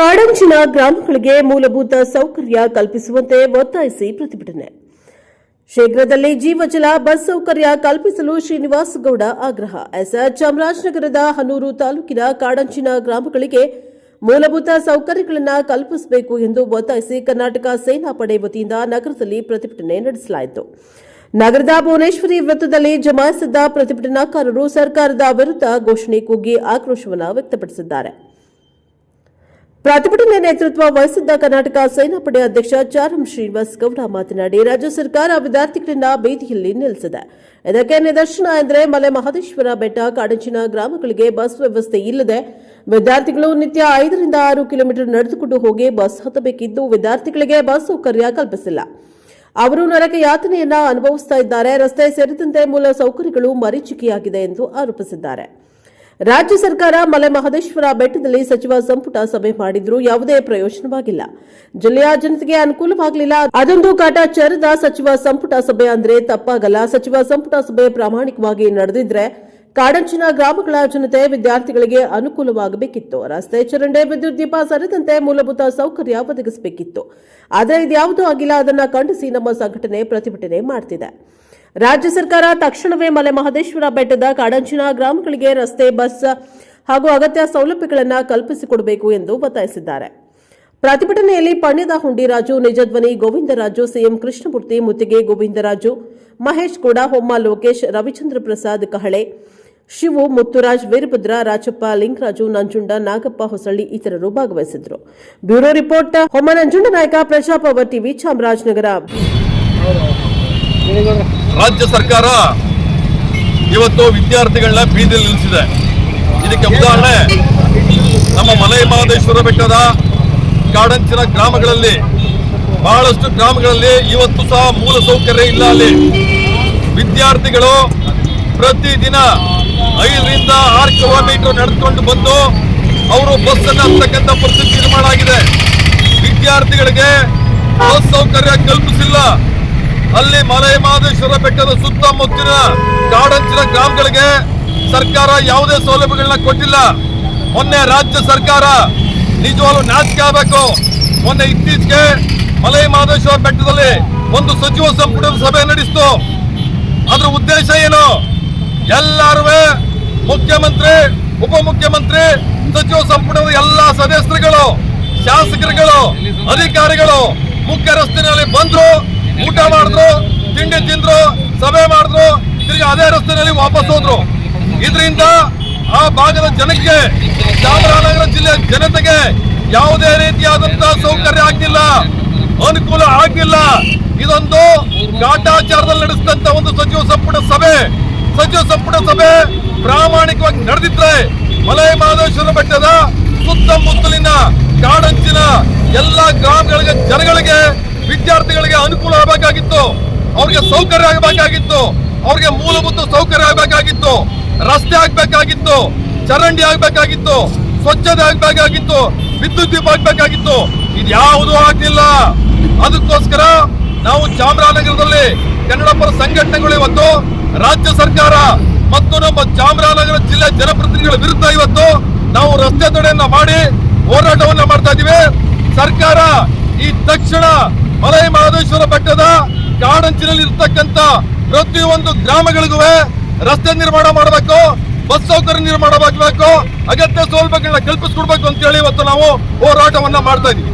ಕಾಡಂಚಿನ ಗ್ರಾಮಗಳಿಗೆ ಮೂಲಭೂತ ಸೌಕರ್ಯ ಕಲ್ಪಿಸುವಂತೆ ಒತ್ತಾಯಿಸಿ ಪ್ರತಿಭಟನೆ. ಶೀಘ್ರದಲ್ಲಿ ಜೀವಜಲ, ಬಸ್ ಸೌಕರ್ಯ ಕಲ್ಪಿಸಲು ಶ್ರೀನಿವಾಸ್ ಗೌಡ ಆಗ್ರಹ ಎಸ್ಆರ್ ಚಾಮರಾಜನಗರದ ಹನೂರು ತಾಲೂಕಿನ ಕಾಡಂಚಿನ ಗ್ರಾಮಗಳಿಗೆ ಮೂಲಭೂತ ಸೌಕರ್ಯಗಳನ್ನು ಕಲ್ಪಿಸಬೇಕು ಎಂದು ಒತ್ತಾಯಿಸಿ ಕರ್ನಾಟಕ ಸೇನಾಪಡೆ ವತಿಯಿಂದ ನಗರದಲ್ಲಿ ಪ್ರತಿಭಟನೆ ನಡೆಸಲಾಯಿತು. ನಗರದ ಭುವನೇಶ್ವರಿ ವೃತ್ತದಲ್ಲಿ ಜಮಾಯಿಸಿದ್ದ ಪ್ರತಿಭಟನಾಕಾರರು ಸರ್ಕಾರದ ವಿರುದ್ಧ ಘೋಷಣೆ ಕೂಗಿ ಆಕ್ರೋಶವನ್ನು ವ್ಯಕ್ತಪಡಿಸಿದ್ದಾರೆ. ಪ್ರತಿಭಟನೆ ನೇತೃತ್ವ ವಹಿಸಿದ್ದ ಕರ್ನಾಟಕ ಸೇನಾಪಡೆ ಅಧ್ಯಕ್ಷ ಚಾರಂ ಶ್ರೀನಿವಾಸ್ ಗೌಡ ಮಾತನಾಡಿ, ರಾಜ್ಯ ಸರ್ಕಾರ ವಿದ್ಯಾರ್ಥಿಗಳನ್ನ ಬೀದಿಯಲ್ಲಿ ನಿಲ್ಲಿಸಿದೆ. ಇದಕ್ಕೆ ನಿದರ್ಶನ ಎಂದರೆ ಮಲೆ ಮಹದೇಶ್ವರ ಬೆಟ್ಟ, ಕಾಡಂಚಿನ ಗ್ರಾಮಗಳಿಗೆ ಬಸ್ ವ್ಯವಸ್ಥೆ ಇಲ್ಲದೆ ವಿದ್ಯಾರ್ಥಿಗಳು ನಿತ್ಯ ಐದರಿಂದ ಆರು ಕಿಲೋಮೀಟರ್ ನಡೆದುಕೊಂಡು ಹೋಗಿ ಬಸ್ ಹತ್ತಬೇಕಿದ್ದು ವಿದ್ಯಾರ್ಥಿಗಳಿಗೆ ಬಸ್ ಸೌಕರ್ಯ ಕಲ್ಪಿಸಿಲ್ಲ. ಅವರು ನರಕ ಯಾತನೆಯನ್ನ ಅನುಭವಿಸ್ತಾ ಇದ್ದಾರೆ. ರಸ್ತೆ ಸೇರಿದಂತೆ ಮೂಲ ಸೌಕರ್ಯಗಳು ಮರೀಚಿಕೆಯಾಗಿದೆ ಎಂದು ಆರೋಪಿಸಿದ್ದಾರೆ. ರಾಜ್ಯ ಸರ್ಕಾರ ಮಲೆ ಮಹದೇಶ್ವರ ಬೆಟ್ಟದಲ್ಲಿ ಸಚಿವ ಸಂಪುಟ ಸಭೆ ಮಾಡಿದ್ರೂ ಯಾವುದೇ ಪ್ರಯೋಜನವಾಗಿಲ್ಲ. ಜಿಲ್ಲೆಯ ಜನತೆಗೆ ಅನುಕೂಲವಾಗಲಿಲ್ಲ. ಅದೊಂದು ಕಾಟಾಚಾರದ ಸಚಿವ ಸಂಪುಟ ಸಭೆ ಅಂದ್ರೆ ತಪ್ಪಾಗಲ್ಲ. ಸಚಿವ ಸಂಪುಟ ಸಭೆ ಪ್ರಾಮಾಣಿಕವಾಗಿ ನಡೆದಿದ್ರೆ ಕಾಡಂಚಿನ ಗ್ರಾಮಗಳ ಜನತೆ ವಿದ್ಯಾರ್ಥಿಗಳಿಗೆ ಅನುಕೂಲವಾಗಬೇಕಿತ್ತು. ರಸ್ತೆ ಚರಂಡೆ ವಿದ್ಯುತ್ ದೀಪ ಸೇರಿದಂತೆ ಮೂಲಭೂತ ಸೌಕರ್ಯ ಒದಗಿಸಬೇಕಿತ್ತು. ಆದರೆ ಇದ್ಯಾವುದೂ ಆಗಿಲ್ಲ. ಅದನ್ನು ಖಂಡಿಸಿ ನಮ್ಮ ಸಂಘಟನೆ ಪ್ರತಿಭಟನೆ ಮಾಡ್ತಿದೆ. ರಾಜ್ಯ ಸರ್ಕಾರ ತಕ್ಷಣವೇ ಮಲೆ ಮಹದೇಶ್ವರ ಬೆಟ್ಟದ ಕಾಡಂಚಿನ ಗ್ರಾಮಗಳಿಗೆ ರಸ್ತೆ, ಬಸ್ ಹಾಗೂ ಅಗತ್ಯ ಸೌಲಭ್ಯಗಳನ್ನು ಕಲ್ಪಿಸಿಕೊಡಬೇಕು ಎಂದು ಒತ್ತಾಯಿಸಿದ್ದಾರೆ. ಪ್ರತಿಭಟನೆಯಲ್ಲಿ ಪಣ್ಯದ ಹುಂಡಿರಾಜು ನಿಜಧ್ವನಿ ಗೋವಿಂದರಾಜು ಸಿಎಂ ಕೃಷ್ಣಮೂರ್ತಿ, ಮುತ್ತಿಗೆ ಗೋವಿಂದರಾಜು ಮಹೇಶ್ ಗೌಡ, ಹೊಮ್ಮ ಲೋಕೇಶ್, ರವಿಚಂದ್ರ ಪ್ರಸಾದ್ ಕಹಳೆ, ಶಿವು, ಮುತ್ತುರಾಜ್, ವೀರಭದ್ರ, ರಾಜಪ್ಪ, ಲಿಂಗರಾಜು, ನಂಜುಂಡ, ನಾಗಪ್ಪ, ಹೊಸಳ್ಳಿ ಇತರರು ಭಾಗವಹಿಸಿದ್ರು bureau report, Homma Nanjunda Nayaka Praja Power TV Chamarajanagar. ರಾಜ್ಯ ಸರ್ಕಾರ ಇವತ್ತು ವಿದ್ಯಾರ್ಥಿಗಳನ್ನ ಬೀದಿಯಲ್ಲಿ ನಿಲ್ಲಿಸಿದೆ. ಇದಕ್ಕೆ ಉದಾಹರಣೆ, ನಮ್ಮ ಮಲೈ ಮಹದೇಶ್ವರ ಬೆಟ್ಟದ ಕಾಡಂಚಿನ ಗ್ರಾಮಗಳಲ್ಲಿ, ಬಹಳಷ್ಟು ಗ್ರಾಮಗಳಲ್ಲಿ ಇವತ್ತು ಸಹ ಮೂಲ ಸೌಕರ್ಯ ಇಲ್ಲ ಅಲ್ಲಿ. ವಿದ್ಯಾರ್ಥಿಗಳು ಪ್ರತಿದಿನ ಐದರಿಂದ ಆರು ಕಿಲೋಮೀಟರ್ ನಡೆದುಕೊಂಡು ಬಂದು ಅವರು ಬಸ್ ಅನ್ನು ಹತ್ತಕ್ಕಂಥ ಪರಿಸ್ಥಿತಿ ನಿರ್ಮಾಣ ಆಗಿದೆ. ವಿದ್ಯಾರ್ಥಿಗಳಿಗೆ ಬಸ್ ಸೌಕರ್ಯ ಕಲ್ಪಿಸಿಲ್ಲ. ಅಲ್ಲಿ ಮಲೆ ಮಹದೇಶ್ವರ ಬೆಟ್ಟದ ಸುತ್ತಮುತ್ತಿನ ಕಾಡಂಚಿನ ಗ್ರಾಮಗಳಿಗೆ ಸರ್ಕಾರ ಯಾವುದೇ ಸೌಲಭ್ಯಗಳನ್ನ ಕೊಟ್ಟಿಲ್ಲ. ಮೊನ್ನೆ ರಾಜ್ಯ ಸರ್ಕಾರ ನಿಜವಾಗ್ಲೂ ನಾಚಿಕೆ ಆಗಬೇಕು. ಮೊನ್ನೆ ಇತ್ತೀಚೆಗೆ ಮಲೈ ಮಹದೇಶ್ವರ ಬೆಟ್ಟದಲ್ಲಿ ಒಂದು ಸಚಿವ ಸಂಪುಟದ ಸಭೆ ನಡೆಸಿತು. ಅದ್ರ ಉದ್ದೇಶ ಏನು? ಎಲ್ಲರೂ ಮುಖ್ಯಮಂತ್ರಿ, ಉಪಮುಖ್ಯಮಂತ್ರಿ, ಸಚಿವ ಸಂಪುಟದ ಎಲ್ಲಾ ಸದಸ್ಯರುಗಳು, ಶಾಸಕರುಗಳು, ಅಧಿಕಾರಿಗಳು ಮುಖ್ಯ ರಸ್ತೆಯಲ್ಲಿ ಬಂದ್ರು. ಊಟ ಮಾಡಿದ್ರು, ತಿಂಡಿ ತಿಂದ್ರು, ಸಭೆ ಮಾಡಿದ್ರು, ತಿರ್ಗಿ ಅದೇ ರಸ್ತೆಯಲ್ಲಿ ವಾಪಸ್ ಹೋದ್ರು. ಇದರಿಂದ ಆ ಭಾಗದ ಜನಕ್ಕೆ, ಚಾಮರಾಜನಗರ ಜಿಲ್ಲೆಯ ಜನತೆಗೆ ಯಾವುದೇ ರೀತಿಯಾದಂತಹ ಸೌಕರ್ಯ ಆಗಿಲ್ಲ ಅನುಕೂಲ ಆಗಿಲ್ಲ ಇದೊಂದು ಕಾಟಾಚಾರದಲ್ಲಿ ನಡೆಸಿದಂತ ಒಂದು ಸಚಿವ ಸಂಪುಟ ಸಭೆ. ಸಚಿವ ಸಂಪುಟ ಸಭೆ ಪ್ರಾಮಾಣಿಕವಾಗಿ ನಡೆದಿದ್ರೆ ಮಲೈ ಮಹದೇಶ್ವರ ಬೆಟ್ಟದ ಸುತ್ತಮುತ್ತಲಿನ ಕಾಡಂಚಿನ ಎಲ್ಲಾ ಗ್ರಾಮಗಳಿಗೆ, ಜನಗಳಿಗೆ ವಿದ್ಯಾರ್ಥಿಗಳಿಗೆ ಅನುಕೂಲ ಆಗಬೇಕಾಗಿತ್ತು, ಅವ್ರಿಗೆ ಸೌಕರ್ಯ ಆಗಬೇಕಾಗಿತ್ತು, ಅವ್ರಿಗೆ ಮೂಲಭೂತ ಸೌಕರ್ಯ ಆಗಬೇಕಾಗಿತ್ತು, ರಸ್ತೆ ಆಗ್ಬೇಕಾಗಿತ್ತು, ಚರಂಡಿ ಆಗ್ಬೇಕಾಗಿತ್ತು, ಸ್ವಚ್ಛತೆ ಆಗ್ಬೇಕಾಗಿತ್ತು, ವಿದ್ಯುತ್ ದೀಪ ಆಗ್ಬೇಕಾಗಿತ್ತು. ಇದ್ಯಾವುದೂ ಆಗ್ಲಿಲ್ಲ. ಅದಕ್ಕೋಸ್ಕರ ನಾವು ಚಾಮರಾಜನಗರದಲ್ಲಿ ಕನ್ನಡ ಪರ ಸಂಘಟನೆಗಳು ಇವತ್ತು, ರಾಜ್ಯ ಸರ್ಕಾರ ಮತ್ತು ನಮ್ಮ ಚಾಮರಾಜನಗರ ಜಿಲ್ಲೆ ಜನಪ್ರತಿನಿಧಿಗಳ ವಿರುದ್ಧ ಇವತ್ತು ನಾವು ರಸ್ತೆ ತಡೆಯನ್ನ ಮಾಡಿ ಹೋರಾಟವನ್ನ ಮಾಡ್ತಾ ಇದೀವಿ. ಸರ್ಕಾರ ಈ ತಕ್ಷಣ ಮಲೈ ಮಹದೇಶ್ವರ ಬೆಟ್ಟದ ಕಾಡಂಚಿನಲ್ಲಿ ಇರ್ತಕ್ಕಂತ ಪ್ರತಿಯೊಂದು ಗ್ರಾಮಗಳಿಗೂ ರಸ್ತೆ ನಿರ್ಮಾಣ ಮಾಡಬೇಕು, ಬಸ್ ಸೌಕರ್ಯ ನಿರ್ಮಾಣ ಮಾಡಬೇಕು, ಅಗತ್ಯ ಸೌಲಭ್ಯಗಳನ್ನ ಕಲ್ಪಿಸ್ಕೊಡ್ಬೇಕು ಅಂತ ಹೇಳಿ ಇವತ್ತು ನಾವು ಹೋರಾಟವನ್ನ ಮಾಡ್ತಾ ಇದೀವಿ.